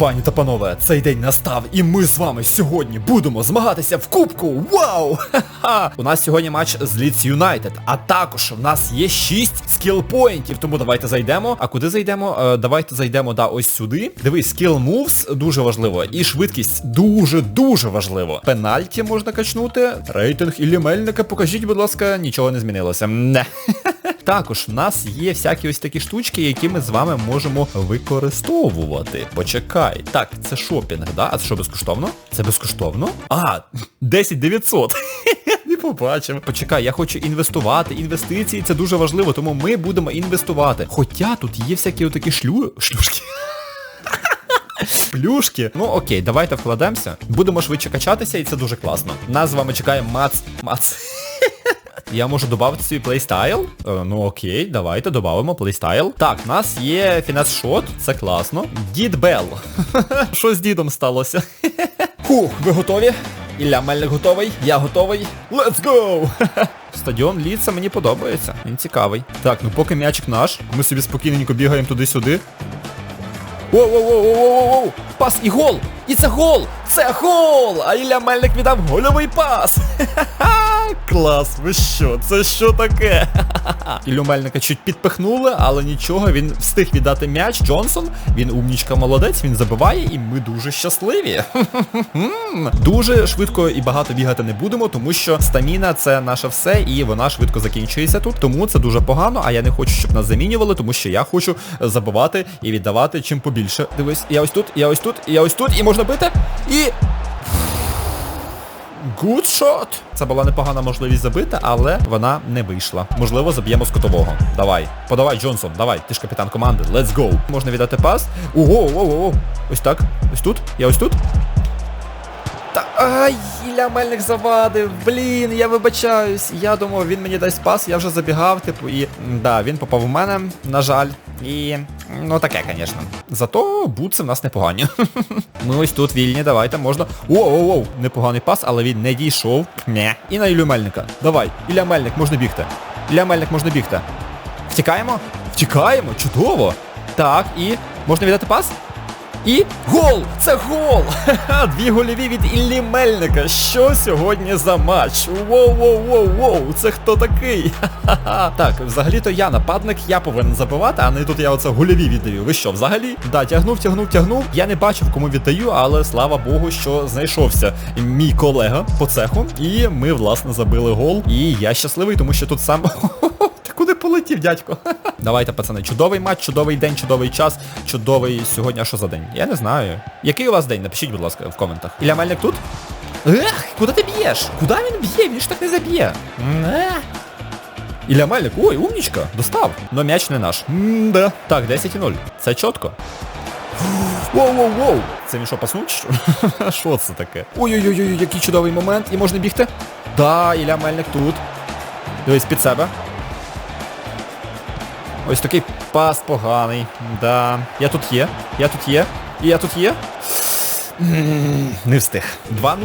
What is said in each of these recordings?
Пані та панове, цей день настав, і ми з вами сьогодні будемо змагатися в кубку. Вау! Ха-ха! У нас сьогодні матч з Leeds United, а також в нас є 6 скіл-поінтів, тому давайте зайдемо. А куди зайдемо? Е, давайте зайдемо, да, ось сюди. Дивись, скіл moves дуже важливо. І швидкість дуже-дуже важливо. Пенальті можна качнути. Рейтинг і лімельника, покажіть, будь ласка, нічого не змінилося. Не. Також в нас є всякі ось такі штучки, які ми з вами можемо використовувати. Почекай. Так, це шопінг, да? А це що безкоштовно? Це безкоштовно? А, 10 900. Не побачив. Почекай, я хочу інвестувати. Інвестиції це дуже важливо, тому ми будемо інвестувати. Хоча тут є всякі отакі шлю... шлюшки. Плюшки. Ну окей, давайте вкладемося. Будемо швидше качатися і це дуже класно. Нас з вами чекає мац. Мац. Я можу додати свій плейстайл. Ну окей, давайте додамо плейстайл. Так, в нас є фінес шот, це класно. Дід Белл. Що з дідом сталося? Фух, ви готові? Ілля Мельник готовий, я готовий. Let's go! Стадіон Ліца мені подобається. Він цікавий. Так, ну поки м'ячик наш, ми собі спокійненько бігаємо туди-сюди. Воу-воу-воу-воу-воу-воу! Пас і гол! І це гол! Це гол! А Ілля Мельник віддав гольовий пас! Ха-ха! Клас, ви що? Це що таке? Ха-ха-ха! Іллю Мельника чуть підпихнули, але нічого, він встиг віддати м'яч. Джонсон, він умнічка молодець, він забиває, і ми дуже щасливі. Дуже швидко і багато бігати не будемо, тому що стаміна це наше все, і вона швидко закінчується тут. Тому це дуже погано, а я не хочу, щоб нас замінювали, тому що я хочу забивати і віддавати чим побільше. Дивись, я ось тут, я ось тут, я ось тут, і можна бити. І... Shot! Це була непогана можливість забити, але вона не вийшла. Можливо, заб'ємо з котового. Давай. Подавай, Джонсон, давай. Ти ж капітан команди. Let's go. Можна віддати пас. Ого, ого, ого. Ось так. Ось тут. Я ось тут. Та ай, Ілля Мельник завадив. Блін, я вибачаюсь. Я думав, він мені дасть пас, я вже забігав, типу, і. Да, він попав в мене, на жаль. І. Ну таке, звісно. Зато бутси в нас непогані. Ми ось тут вільні, давайте, можна. Воу-воу-воу, непоганий пас, але він не дійшов. Не. І на Ілю Мельника. Давай, Ілля Мельник, можна бігти. Ілля Мельник, можна бігти. Втікаємо? Втікаємо, чудово. Так, і. Можна віддати пас? І гол! Це гол! Ха-ха, дві гольові від Іллі Мельника. Що сьогодні за матч? Воу-воу-воу-воу, це хто такий? Ха-ха-ха. Так, взагалі-то я нападник, я повинен забивати, а не тут я оце гольові віддаю. Ви що, взагалі? Да, тягнув, тягнув, тягнув. Я не бачив, кому віддаю, але слава Богу, що знайшовся мій колега по цеху. І ми, власне, забили гол. І я щасливий, тому що тут сам. Ти куди полетів, дядько? Давайте, пацани, чудовий матч, чудовий день, чудовий час, чудовий сьогодні. А що за день? Я не знаю. Який у вас день? Напишіть, будь ласка, в коментах. Ілля Мельник тут? Ех, куди ти б'єш? Куди він б'є? Він ж так не заб'є. Ех. Ілля Мельник, ой, умнічка, достав. Но м'яч не наш. М-да. Так, 10,0. Це чітко. Воу-воу-воу! Це він що, паснув що? Що це таке? Ой-ой-ой, який чудовий момент. І можна бігти? Да, Ілля Мельник тут. Дивись під себе. Ось такий пас поганий. Да. Я тут є. Я тут є. І я тут є. Не встиг. 2-0.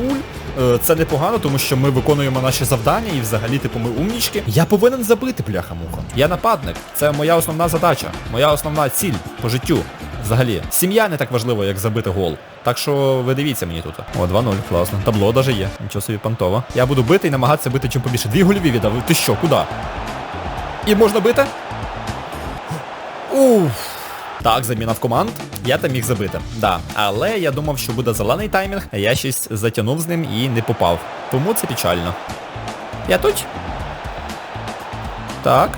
Е, Це непогано, тому що ми виконуємо наші завдання і взагалі, типу, ми умнічки. Я повинен забити, бляха-муха. Я нападник. Це моя основна задача. Моя основна ціль по життю. Взагалі. Сім'я не так важливо, як забити гол. Так що ви дивіться мені тут. О, 2-0, класно. Табло даже є. Нічого собі понтово. Я буду бити і намагатися бити чим побільше. Дві гольові віддав. Ти що, куди? І можна бити? Уф. Так, заміна в команд. Я там міг забити. Да. Але я думав, що буде зелений таймінг, а я щось затягнув з ним і не попав. Тому це печально. Я тут. Так.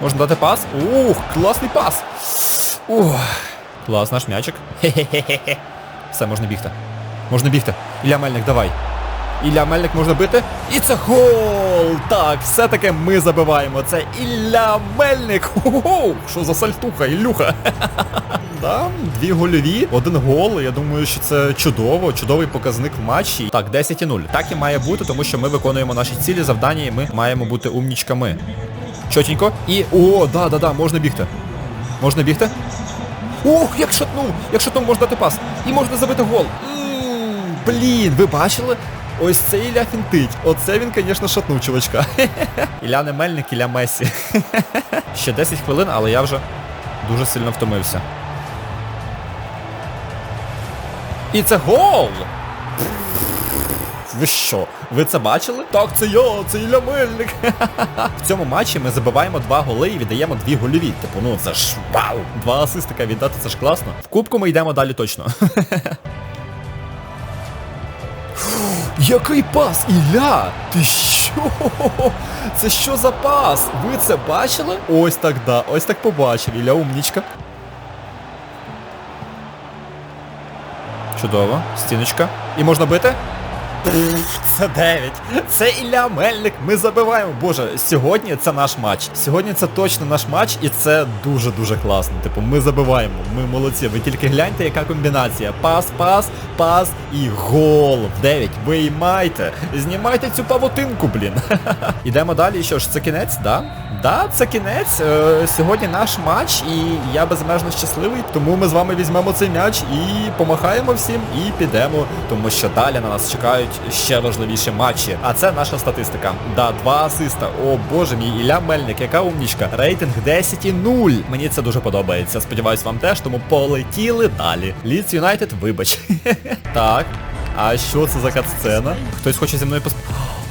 Можна дати пас. Ух, класний пас. Ух. Клас, наш м'ячик. Хе-хе-хе-хе. Все, можна бігти. Можна бігти. Ілля Мельник, давай. Ілля Мельник можна бити. І це гол! Так, все-таки ми забиваємо. Це Ілля Мельник. Хо-хо-хо! Що за сальтуха, Ілюха? Да, дві гольові, один гол. Я думаю, що це чудово, чудовий показник в матчі. Так, 10,0. Так і має бути, тому що ми виконуємо наші цілі, завдання, і ми маємо бути умнічками. Чотенько. І... О, да, да, да, можна бігти. Можна бігти? Ох, як шатнув! Як шатнув, можна дати пас. І можна забити гол. Блін, ви бачили? Ось це Ілля фінтить. Оце він, звісно, шатнув, чувачка. Ілля не мельник, Ілля Месі. Ще 10 хвилин, але я вже дуже сильно втомився. І це гол! Ви що? Ви це бачили? Так, це я, це Ілля Мельник. В цьому матчі ми забиваємо два голи і віддаємо дві гольові. Типу, ну це ж вау! Два асистика віддати, це ж класно. В кубку ми йдемо далі точно. Який пас, Ілля! Ти що? Це що за пас? Ви це бачили? Ось так да, ось так побачив. Ілля умнічка. Чудово, стіночка. І можна бити? Це 9. Це Ілля Мельник. Ми забиваємо. Боже, сьогодні це наш матч. Сьогодні це точно наш матч, і це дуже-дуже класно. Типу, ми забиваємо. Ми молодці. Ви тільки гляньте, яка комбінація. Пас, пас, пас і гол. 9. Виймайте. Знімайте цю павутинку, блін. Ідемо далі. Що ж, це кінець, да? Да, це кінець. Е, сьогодні наш матч, і я безмежно щасливий. Тому ми з вами візьмемо цей м'яч і помахаємо всім, і підемо. Тому що далі на нас чекають ще важливіші матчі. А це наша статистика. Да, два асиста. О боже мій, Ілля Мельник, яка умнічка. Рейтинг 10,0. Мені це дуже подобається. Сподіваюсь, вам теж, тому полетіли далі. Ліц Юнайтед, вибач. так. А що це за катсцена? Хтось хоче зі мною пос...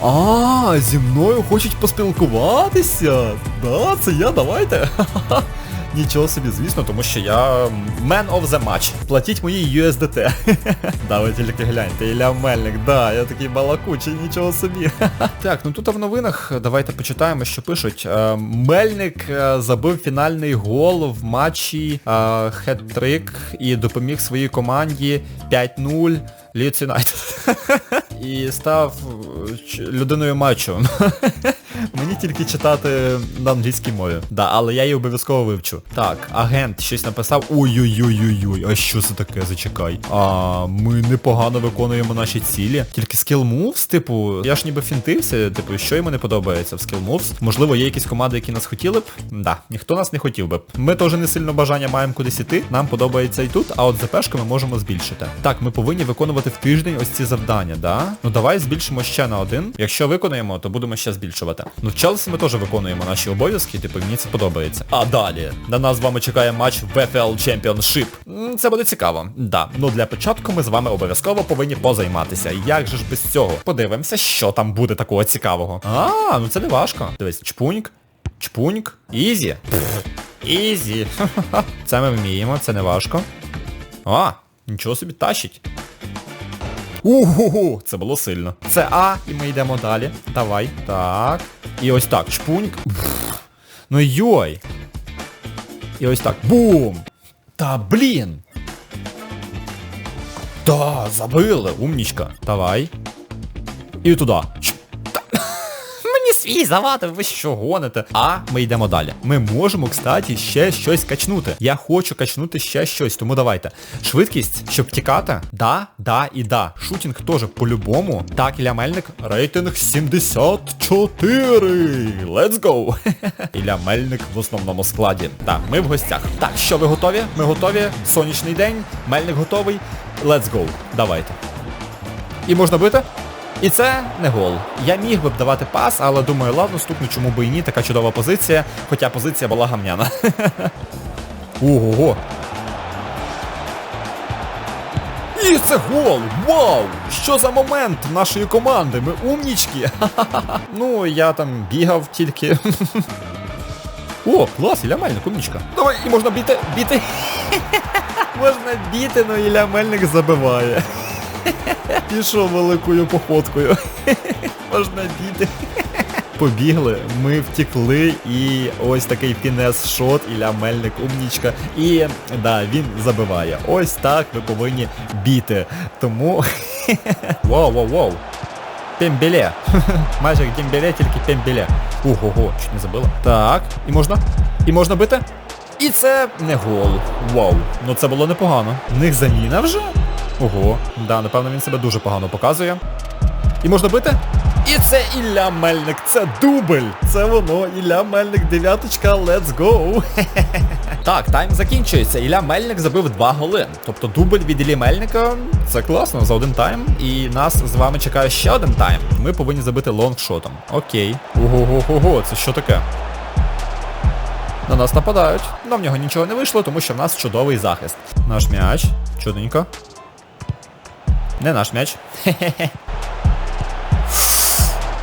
А, зі мною хочуть поспілкуватися. Да, це я, давайте. Нічого собі, звісно, тому що я man of the match. Платіть мої USDT. да, ви тільки гляньте, Ілля Мельник, да, я такий балакучий, нічого собі. так, ну тут в новинах давайте почитаємо, що пишуть. Е, Мельник е, забив фінальний гол в матчі е, хет-трик і допоміг своїй команді 5-0. Ліц Юнайтед. І став е, людиною матчу. Мені тільки читати на англійській мові. Да, але я її обов'язково вивчу. Так, агент щось написав. Ой-ой-ой-ой-ой, а що це таке? Зачекай. А ми непогано виконуємо наші цілі. Тільки skill moves, типу, я ж ніби фінтився, типу, що йому не подобається в skill moves. Можливо, є якісь команди, які нас хотіли б. Да, ніхто нас не хотів би. Ми теж не сильно бажання маємо кудись іти. Нам подобається і тут, а от ЗПшки ми можемо збільшити. Так, ми повинні виконувати в тиждень ось ці завдання, да? Ну давай збільшимо ще на один. Якщо виконуємо, то будемо ще збільшувати. Ну Челсі ми теж виконуємо наші обов'язки, типу мені це подобається. А далі на нас з вами чекає матч в FL Championship. Це буде цікаво. Да. Ну для початку ми з вами обов'язково повинні позайматися. Як же ж без цього? Подивимося, що там буде такого цікавого. А, ну це не важко. Дивись, чпуньк, чпуньк, ізі. Пф, Ізі. Це ми вміємо, це не важко. А, нічого собі тащить. Угу, це було сильно. Це А, і ми йдемо далі. Давай. Так. І ось так. Чпуньк. Ну йой. І ось так. Бум! Та блін! Да, забили, умнічка. Давай. І туди. Свій завадив, ви що гоните? А ми йдемо далі. Ми можемо, кстати, ще щось качнути. Я хочу качнути ще щось, тому давайте. Швидкість, щоб тікати. Да, да і да. Шутінг теж по-любому. Так, Ілля Мельник. Рейтинг 74. Let's go. Ілля Мельник в основному складі. Так, ми в гостях. Так, що ви готові? Ми готові. Сонячний день. Мельник готовий. Let's go. Давайте. І можна бити? І це не гол. Я міг би б давати пас, але думаю, ладно, стукну, чому би і ні, така чудова позиція, хоча позиція була гамняна. Ого-го. І це гол! Вау! Що за момент нашої команди? Ми умнічки! Ну, я там бігав тільки. О, клас, Ілля Мельник, умнічка. Давай, і можна біти, біти. Можна біти, но Ілля Мельник забиває. Пішов великою походкою. Можна біти. Побігли, ми втекли і ось такий фінес-шот, Ілля Мельник, умнічка. І да, він забиває. Ось так ви повинні біти. Тому. Воу-воу-воу. Пембеле. Майже як Дембеле, тільки пембеле. Ого-го, чуть не забила. Так, і можна? І можна бити? І це не гол. Вау. Ну це було непогано. В них заміна вже? Ого. Да, напевно він себе дуже погано показує. І можна бити? І це Ілля Мельник, це дубль. Це воно, Ілля Мельник, дев'яточка, let's go. так, тайм закінчується. Ілля Мельник забив два голи. Тобто дубль від Іллі Мельника це класно за один тайм. І нас з вами чекає ще один тайм. Ми повинні забити лонгшотом. Окей. Ого-го-го, це що таке? На нас нападають. Но в нього нічого не вийшло, тому що в нас чудовий захист. Наш м'яч. Чудненько. Не наш м'яч.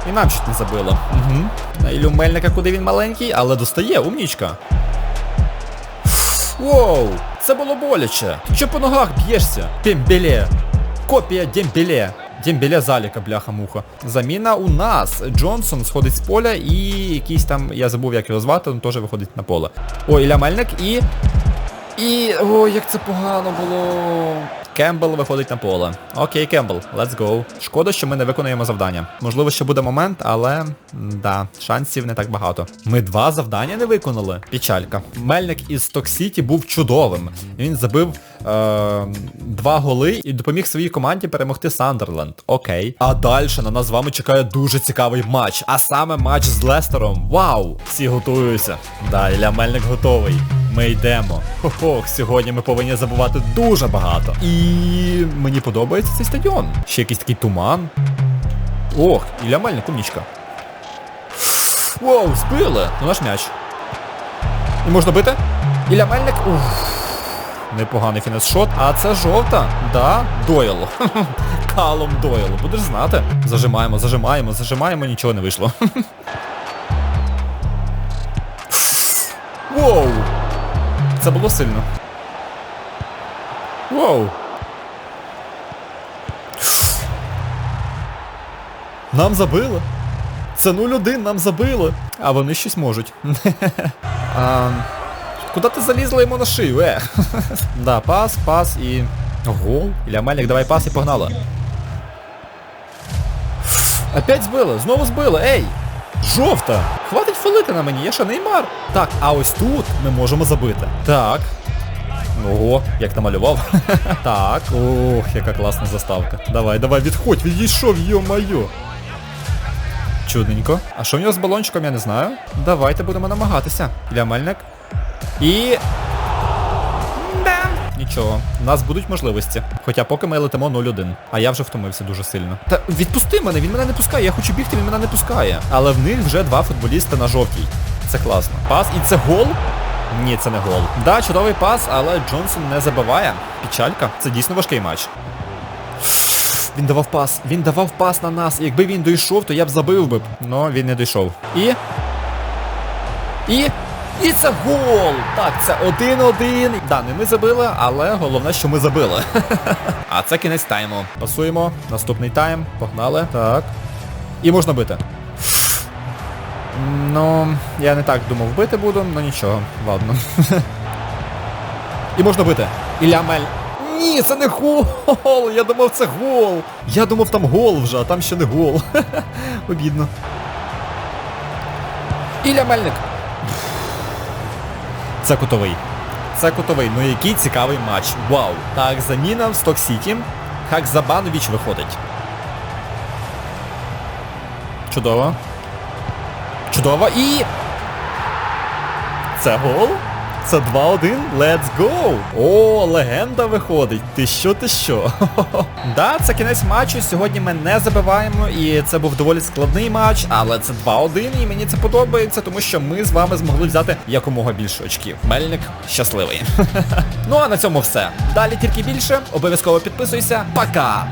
І нам чуть не забило. Угу. На Ілю Мельника, куди він маленький, але достає, умнічка. Воу, це було боляче. Ти що по ногах б'єшся? Дембеле. Копія Дембеле. Дембеле заліка, бляха-муха. Заміна у нас. Джонсон сходить з поля і якийсь там, я забув як його звати, він теж виходить на поле. О, Ілля Мельник і... І... О, як це погано було. Кембл виходить на поле. Окей, Кембл, let's go. Шкода, що ми не виконуємо завдання. Можливо, ще буде момент, але да, шансів не так багато. Ми два завдання не виконали. Печалька. Мельник із Токсіті був чудовим. Він забив два голи і допоміг своїй команді перемогти Сандерленд. Окей. А далі на нас з вами чекає дуже цікавий матч. А саме матч з Лестером. Вау! Всі готуються. Да, Ілля Мельник готовий. Ми йдемо. Хо-хо, сьогодні ми повинні забувати дуже багато. І мені подобається цей стадіон. Ще якийсь такий туман. Ох, Ілля Мельник, умнічка. Воу, збили! Ну наш м'яч. І можна бити? Ілля Мельник. Уф. Непоганий фінес-шот. А це жовта. Да, Дойл. Калом Дойл. Будеш знати. Зажимаємо, зажимаємо, зажимаємо, нічого не вийшло. Воу! Це було сильно. Воу! Нам забили. Це 0-1, нам забили. А вони щось можуть. куди ти залізла йому на шию, е? да, пас, пас і... Гол. Ілля давай пас і погнала. Опять збили, знову збили, ей! Жовта! Хватить фалити на мені, я що, неймар? Так, а ось тут ми можемо забити. Так. Ого, як намалював. так, ох, яка класна заставка. Давай, давай, відходь, відійшов, йо-майо. Чудненько. А що в нього з балончиком, я не знаю. Давайте будемо намагатися. Ілля Мельник. І... Да. Нічого, у нас будуть можливості. Хоча поки ми летимо 0-1. А я вже втомився дуже сильно. Та відпусти мене, він мене не пускає. Я хочу бігти, він мене не пускає. Але в них вже два футболіста на жовтій. Це класно. Пас і це гол? Ні, це не гол. Да, чудовий пас, але Джонсон не забиває. Печалька. Це дійсно важкий матч. Він давав пас, він давав пас на нас. Якби він дійшов, то я б забив би. Но він не дійшов. І. І. І це гол! Так, це 1-1. Да, не ми забили, але головне, що ми забили. а це кінець тайму. Пасуємо. Наступний тайм. Погнали. Так. І можна бити. Ну, я не так думав бити буду, ну нічого, ладно. І можна бити. Ілля Мель. Ні, це не гол! Я думав, це гол! Я думав, там гол вже, а там ще не гол. Обідно. Ілля Мельник. Це кутовий. Це кутовий. Ну який цікавий матч. Вау. Так, заміна в Сток Сіті. Хакзабанович виходить. Чудово. Чудово і... Це гол? Це 2-1. Let's go! О, легенда виходить. Ти що, ти що? да, це кінець матчу. Сьогодні ми не забиваємо, і це був доволі складний матч, але це 2-1, і мені це подобається, тому що ми з вами змогли взяти якомога більше очків. Мельник щасливий. ну а на цьому все. Далі тільки більше. Обов'язково підписуйся. Пока!